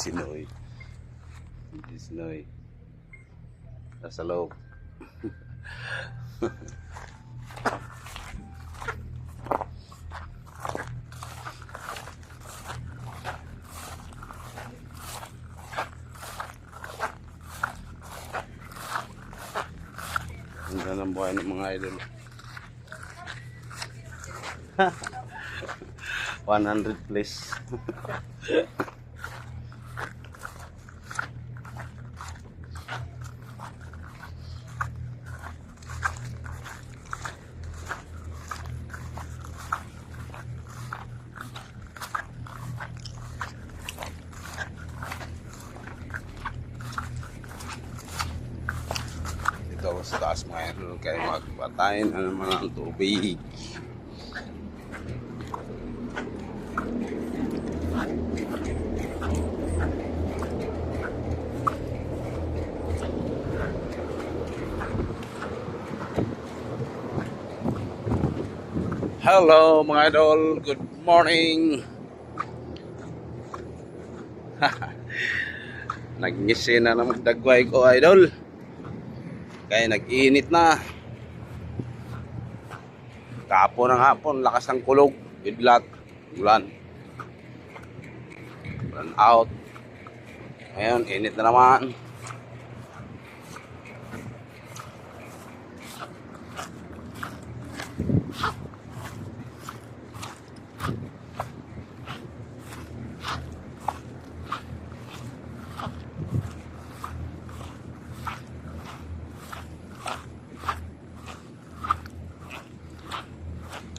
si Noy. Si Noy. Nasa loob. Ganda ng buhay ng mga idol. 100 please. Ako sa taas idol kayo magpatayin ng mga tubig. Hello mga idol, good morning. Nagngisi na naman dagway ko idol. Kaya nag-init na. Kapo ng hapon, lakas ng kulog, bidlat, ulan. Ulan out. Ngayon, init na naman.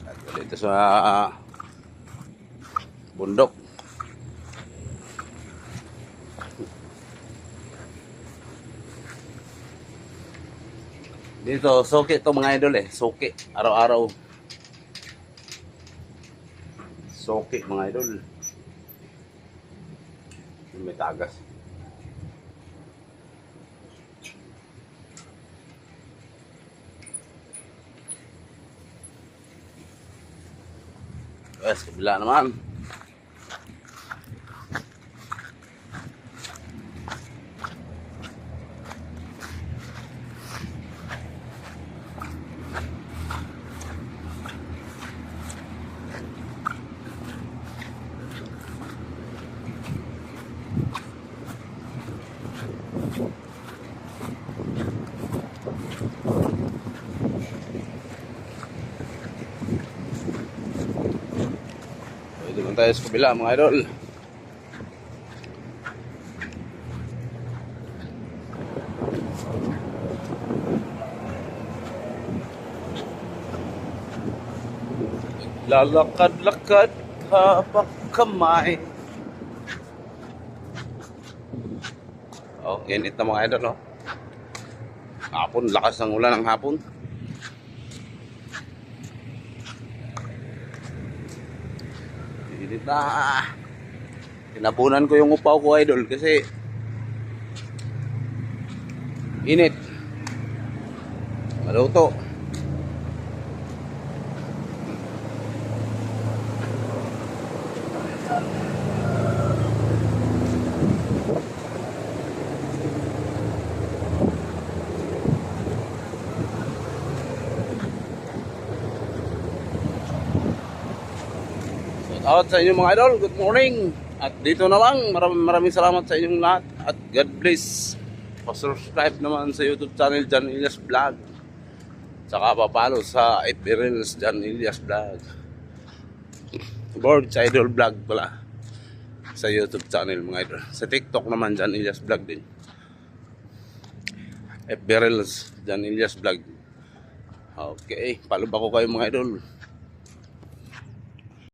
At dito sa ah, bundok. Dito, suki to mga idol eh. Suki. Araw-araw. Suki mga idol. May tagas. Yes, kabila naman. Tayo sa kabila mga idol. Lalakad-lakad habang kamay. Oh, init na mga idol, oh. Hapon, lakas ng ulan ng hapon. Init na. Tinapunan ko yung upaw ko, idol, kasi init. Maluto. Shout out sa inyo mga idol. Good morning. At dito na lang. Maraming maraming salamat sa inyong lahat. At God bless. Pa-subscribe naman sa YouTube channel Jan Elias Vlog. Tsaka papalo sa FB Reels Jan Elias Vlog. Board sa Idol Vlog pala. Sa YouTube channel mga idol. Sa TikTok naman Jan Elias Vlog din. FB Reels Jan Elias Vlog. Okay. Follow ba ko kayo mga idol?